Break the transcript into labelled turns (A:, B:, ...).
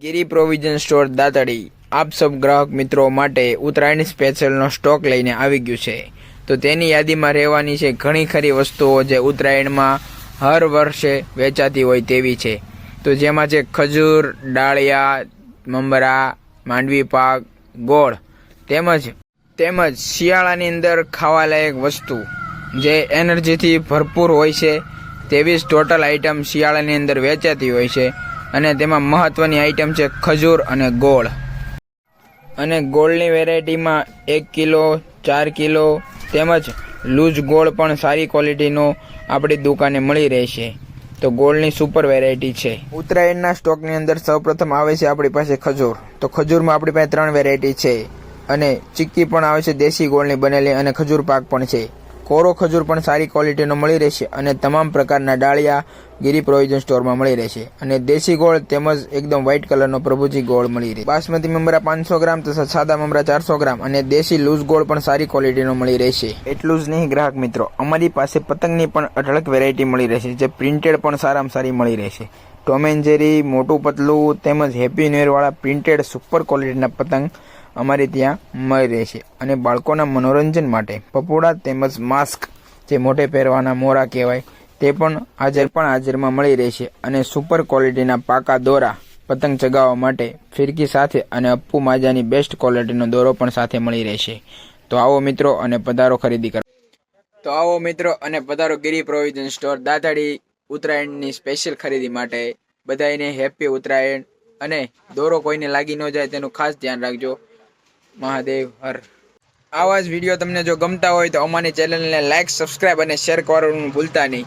A: ગિરી provision store દાતડી, આપ સબ ગ્રાહક મિત્રો માટે ઉત્તરાયણ સ્પેશિયલનો સ્ટોક લઈને આવી ગયું છે. તો તેની યાદીમાં રહેવાની છે ઘણી ખરી વસ્તુઓ જે ઉત્તરાયણમાં હર વર્ષે વેચાતી હોય તેવી છે. તો જેમાં છે ખજૂર, ડાળિયા, મમરા, માંડવી પાક, ગોળ, તેમજ તેમજ શિયાળાની અંદર ખાવાલાયક વસ્તુ, જે એનર્જીથી ભરપૂર હોય છે તેવી જ ટોટલ આઇટમ શિયાળાની અંદર વેચાતી હોય છે. અને તેમાં મહત્વની આઇટમ છે ખજૂર અને ગોળ. અને ગોળની વેરાયટીમાં એક કિલો, ચાર કિલો તેમજ લૂઝ ગોળ પણ સારી ક્વોલિટીનો આપણી દુકાને મળી રહેશે. તો ગોળની સુપર વેરાયટી છે. ઉત્તરાયણના સ્ટોકની અંદર સૌપ્રથમ આવે છે આપણી પાસે ખજૂર. તો ખજૂરમાં આપણી પાસે ત્રણ વેરાયટી છે. અને ચીક્કી પણ આવે છે, દેશી ગોળની બનેલી અને ખજૂર પાક પણ છે. કોરો ખજૂર પણ સારી ક્વોલિટીનો મળી રહેશે અને તમામ પ્રકારના ડાળિયા ગીરી પ્રોવિઝન સ્ટોરમાં મળી રહેશે. અને દેશી ગોળ તેમજ એકદમ વ્હાઇટ કલરનો પ્રભુજી ગોળ મળી રહે. બાસમતી મમરા પાંચસો ગ્રામ તથા સાદા મમરા ચારસો ગ્રામ અને દેશી લૂઝ ગોળ પણ સારી ક્વોલિટીનો મળી રહેશે. એટલું જ નહીં, ગ્રાહક મિત્રો, અમારી પાસે પતંગની પણ અઢળક વેરાયટી મળી રહેશે, જે પ્રિન્ટેડ પણ સારામાં સારી મળી રહેશે. ટોમ એન્ડ જેરી, મોટું પતલું તેમજ હેપી નેરવાળા વાળા પ્રિન્ટેડ સુપર ક્વોલિટીના પતંગ અમારે ત્યાં મળી રહેશે અને બાળકોના મનોરંજન માટે પપોડા તેમજ માસ્ક જે મોઢે પહેરવાના મોરા કહેવાય, તે પણ હાજર પણ હાજરમાં મળી રહેશે અને સુપર ક્વોલિટીના પાકા દોરા પતંગ ચગાવવા માટે ફિરકી સાથે અને અપ્પુ માજાની બેસ્ટ ક્વોલિટીનો દોરો પણ સાથે મળી રહેશે તો આવો મિત્રો અને પધારો ખરીદી કરો. તો આવો મિત્રો અને પધારો ગિરી પ્રોવિઝન સ્ટોર દાતાડી ઉત્તરાયણની સ્પેશિયલ ખરીદી માટે બધાને હેપી ઉત્તરાયણ અને દોરો કોઈને લાગી ન જાય તેનું ખાસ ધ્યાન રાખજો. મહાદેવ, હર. આવા જ વીડિયો તમને જો ગમતા હોય તો અમારી ચેનલને લાઇક સબસ્ક્રાઈબ અને શેર કરવાનું ભૂલતા નહીં.